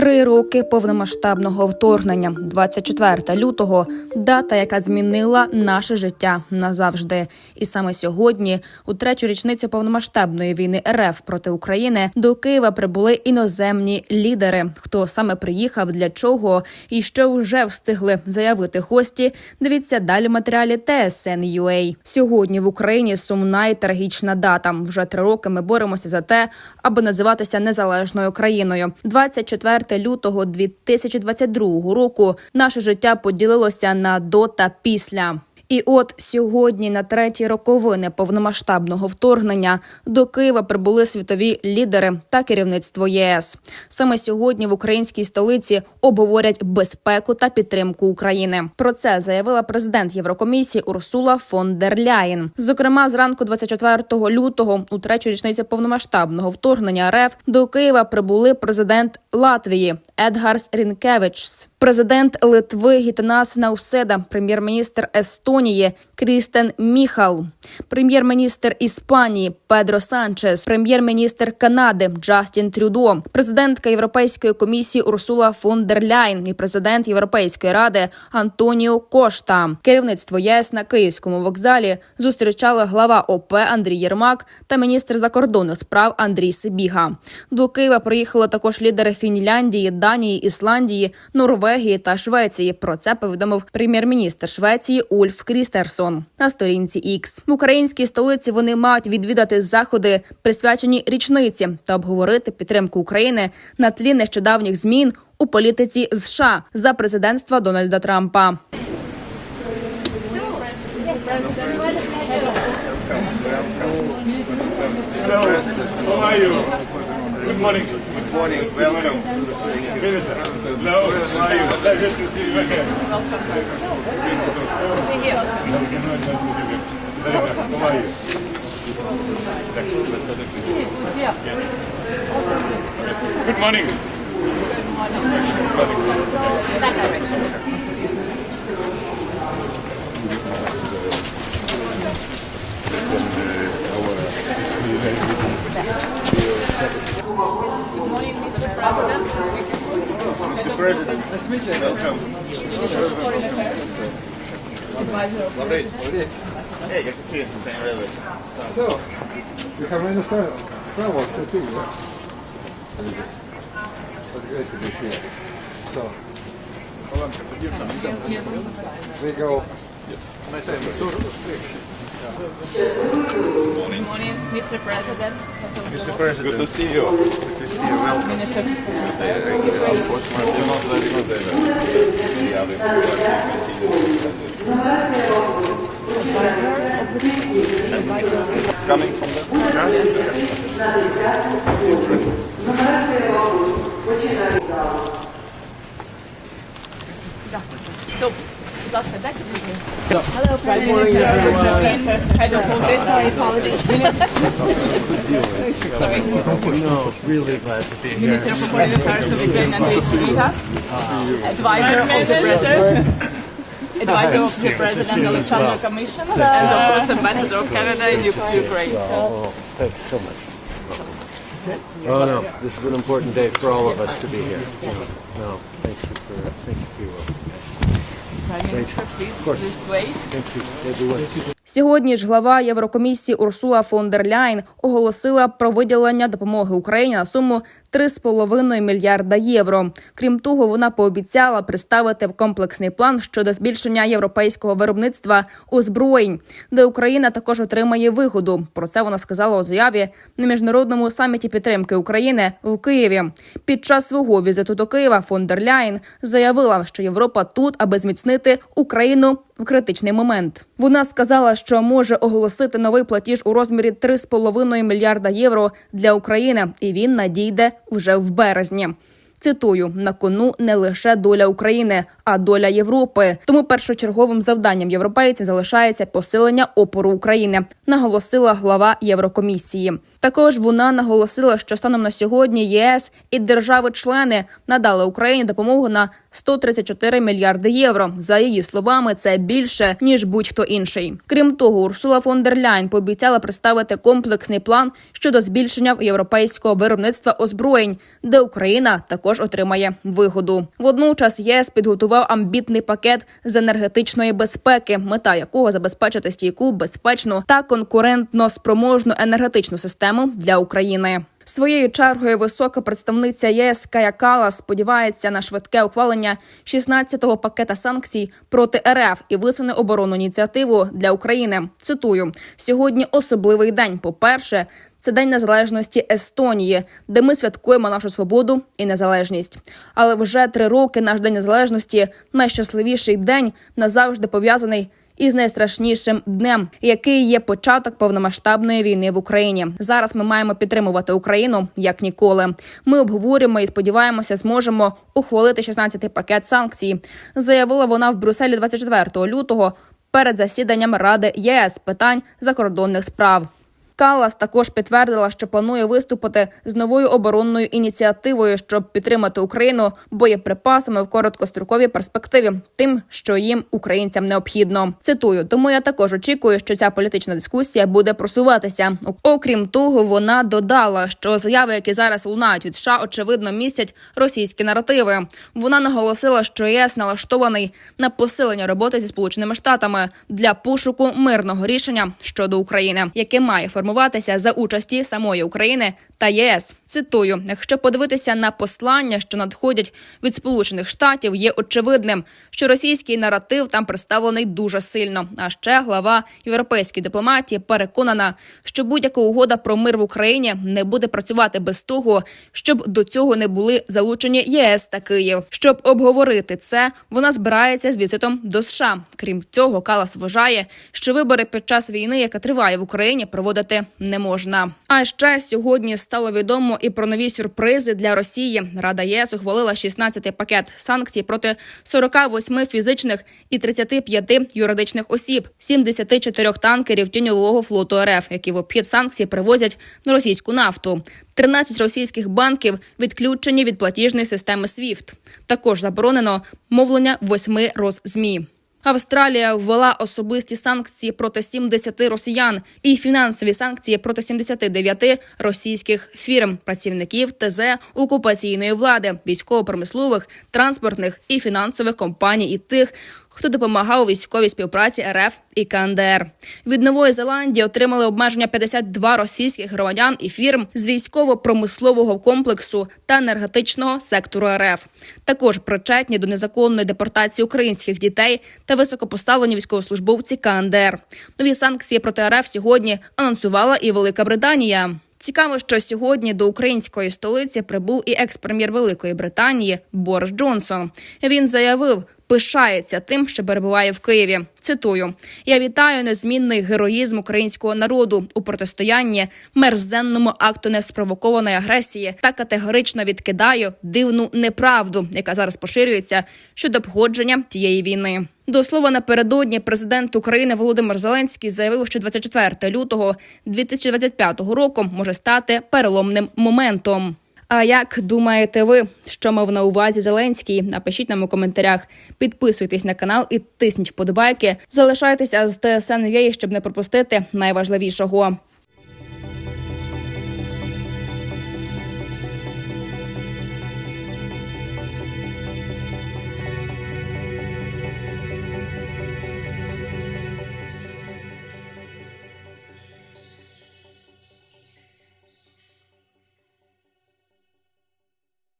Три роки повномасштабного вторгнення, 24 лютого, дата, яка змінила наше життя назавжди. І саме сьогодні, у третю річницю повномасштабної війни РФ проти України, до Києва прибули іноземні лідери. Хто саме приїхав, для чого і що вже встигли заявити гості. Дивіться далі в матеріалі TSN.ua. Сьогодні в Україні сумна і трагічна дата. Вже три роки ми боремося за те, аби називатися незалежною країною. 24 лютого 2022 року наше життя поділилося на до та після. І от сьогодні, на треті роковини повномасштабного вторгнення, до Києва прибули світові лідери та керівництво ЄС. Саме сьогодні в українській столиці обговорять безпеку та підтримку України. Про це заявила президент Єврокомісії Урсула фон дер Ляєн. Зокрема, зранку 24 лютого, у третю річницю повномасштабного вторгнення РФ до Києва прибули президент Латвії Едгарс Рінкевичс, президент Литви Гітанас Науседа, прем'єр-міністр Естонії Крістен Міхал, прем'єр-міністр Іспанії Педро Санчес, прем'єр-міністр Канади Джастін Трюдо, президентка Європейської комісії Урсула фон дер Ляйн і президент Європейської ради Антоніо Кошта. Керівництво ЄС на Київському вокзалі зустрічали глава ОП Андрій Єрмак та міністр закордонних справ Андрій Сибіга. До Києва приїхали також лідери Фінляндії, Данії, Ісландії, Норвегії та Швеції. Про це повідомив прем'єр-міністр Швеції Ульф Крістерсон на сторінці X. В українській столиці вони мають відвідати заходи, присвячені річниці, та обговорити підтримку України на тлі нещодавніх змін у політиці США за президентства Дональда Трампа. How you? Good morning. Good morning, welcome. Minister. Hello, how are you? Pleasure to see you again. How are you? Good morning. President. Nice to meet you. Welcome. Lovely. Hey, good to see you. So, you have made a. Well, what's it be? But great to be here. So, we go. Good morning, Mr. President. Mr. President. Good to see you. Good to see you. Welcome. Minister. It's coming from the So, Hello, Prime Minister. I don't hold this. Sorry, apologies. Sorry. No, really glad to be here. Minister for Foreign Affairs of Ukraine and Vishvita. Advisor of the President. Advisor of the President Alexander Commission and of course Ambassador of Canada in Ukraine. Thank you so much. Oh no, this is an important day for all of us to be here. No, thank you for thank you for your. Prime Minister, please, course. this way. Thank you, everyone. Сьогодні ж глава Єврокомісії Урсула фон дер Ляйн оголосила про виділення допомоги Україні на суму 3,5 мільярда євро. Крім того, вона пообіцяла представити комплексний план щодо збільшення європейського виробництва озброєнь, де Україна також отримає вигоду. Про це вона сказала у заяві на міжнародному саміті підтримки України в Києві. Під час свого візиту до Києва фон дер Ляйн заявила, що Європа тут, аби зміцнити Україну в критичний момент. Вона сказала, що може оголосити новий платіж у розмірі 3,5 мільярда євро для України, і він надійде вже в березні. Цитую на кону не лише доля України, а доля Європи. Тому першочерговим завданням європейців залишається посилення опору України, наголосила глава Єврокомісії. Також вона наголосила, що станом на сьогодні ЄС і держави-члени надали Україні допомогу на 134 мільярди євро. За її словами, це більше ніж будь-хто інший. Крім того, Урсула фон дер Ляйн пообіцяла представити комплексний план щодо збільшення європейського виробництва озброєнь, де Україна також отримає вигоду. Водночас ЄС підготував амбітний пакет з енергетичної безпеки, мета якого забезпечити стійку, безпечну та конкурентно спроможну енергетичну систему для України. Своєю чергою висока представниця ЄС Кая Кала сподівається на швидке ухвалення 16-го пакета санкцій проти РФ і висуне оборонну ініціативу для України. Цитую: сьогодні особливий день. По перше. Це день незалежності Естонії, де ми святкуємо нашу свободу і незалежність. Але вже три роки наш день незалежності найщасливіший день назавжди пов'язаний із найстрашнішим днем, який є початок повномасштабної війни в Україні. Зараз ми маємо підтримувати Україну як ніколи. Ми обговорюємо і сподіваємося, зможемо ухвалити 16-й пакет санкцій. Заявила вона в Брюсселі 24 лютого перед засіданням Ради ЄС питань закордонних справ. Калас також підтвердила, що планує виступити з новою оборонною ініціативою, щоб підтримати Україну боєприпасами в короткостроковій перспективі, тим, що їм українцям необхідно. Цитую, тому я також очікую, що ця політична дискусія буде просуватися. Окрім того, вона додала, що заяви, які зараз лунають від США, очевидно містять російські наративи. Вона наголосила, що ЄС налаштований на посилення роботи зі сполученими штатами для пошуку мирного рішення щодо України, яке має формуватися за участі самої України та ЄС. Цитую: якщо подивитися на послання, що надходять від Сполучених Штатів, є очевидним, що російський наратив там представлений дуже сильно. А ще глава європейської дипломатії переконана, що будь-яка угода про мир в Україні не буде працювати без того, щоб до цього не були залучені ЄС та Київ. Щоб обговорити це, вона збирається з візитом до США. Крім цього, Калас вважає, що вибори під час війни, яка триває в Україні, проводити не можна. А ще сьогодні стало відомо і про нові сюрпризи для Росії. Рада ЄС ухвалила 16-й пакет санкцій проти 48 фізичних і 35 юридичних осіб, 74 танкерів тіньового флоту РФ, які в обхід санкцій привозять на російську нафту. 13 російських банків відключені від платіжної системи SWIFT. Також заборонено мовлення восьми роззмі. Австралія ввела особисті санкції проти 70 росіян і фінансові санкції проти 79 російських фірм, працівників ТЗ окупаційної влади, військово-промислових, транспортних і фінансових компаній і тих, хто допомагав у військовій співпраці РФ і КНДР. Від Нової Зеландії отримали обмеження 52 російських громадян і фірм з військово-промислового комплексу та енергетичного сектору РФ. Також причетні до незаконної депортації українських дітей та високопоставлені військовослужбовці КНДР. Нові санкції проти РФ сьогодні анонсувала і Велика Британія. Цікаво, що сьогодні до української столиці прибув і екс-прем'єр Великої Британії Борис Джонсон. Він заявив, пишається тим, що перебуває в Києві. Цитую: я вітаю незмінний героїзм українського народу у протистоянні мерзенному акту неспровокованої агресії та категорично відкидаю дивну неправду, яка зараз поширюється щодо походження тієї війни. До слова, напередодні президент України Володимир Зеленський заявив, що 24 лютого 2025 року може стати переломним моментом. А як думаєте ви, що мав на увазі Зеленський? Напишіть нам у коментарях. Підписуйтесь на канал і тисніть вподобайки. Залишайтеся з ТСН щоб не пропустити найважливішого.